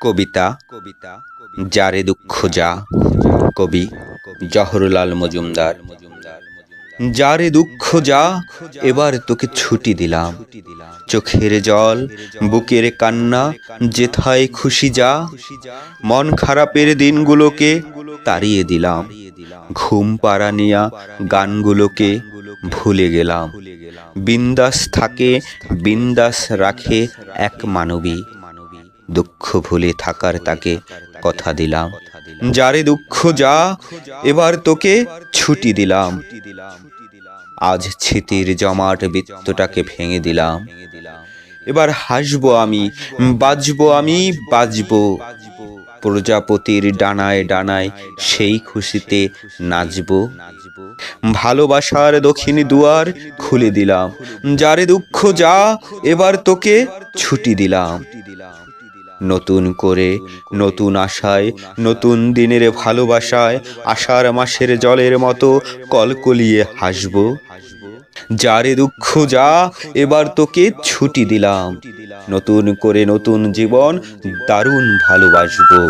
কবিতা কবিতা যারে দুঃখ যা, কবি জহরলাল মজুমদার। যারে দুঃখ যা, এবার তোকে ছুটি দিলাম। চোখের জল, বুকের কান্না, যেথায় খুশি যা, মন খারাপের দিনগুলোকে তাড়িয়ে দিলাম। ঘুম পাড়া নিয়া গানগুলোকে ভুলে গেলাম। বিন্দাস থাকে, বিন্দাস রাখে এক মানবী। দুঃখ ভুলে থাকার তাকে কথা দিলাম। যারে দুঃখ যা এবার তোকে ছুটি দিলাম। আজ ছিতির জমাট বৃত্তটাকে ভেঙে দিলাম। এবার হাসবো আমি বাজবো আমি বাজবো। প্রজাপতির ডানায় ডানায় সেই খুশিতে নাচবো। ভালোবাসার দক্ষিণ দুয়ার খুলে দিলাম। যারে দুঃখ যা এবার তোকে ছুটি দিলাম। নতুন করে, নতুন আশায়, নতুন দিনের ভালোবাসায়, আষাঢ় মাসের জলের মতো কলকলিয়ে হাসব। যারে দুঃখ যা, এবার তোকে ছুটি দিলাম। নতুন করে নতুন জীবন দারুণ ভালোবাসবো।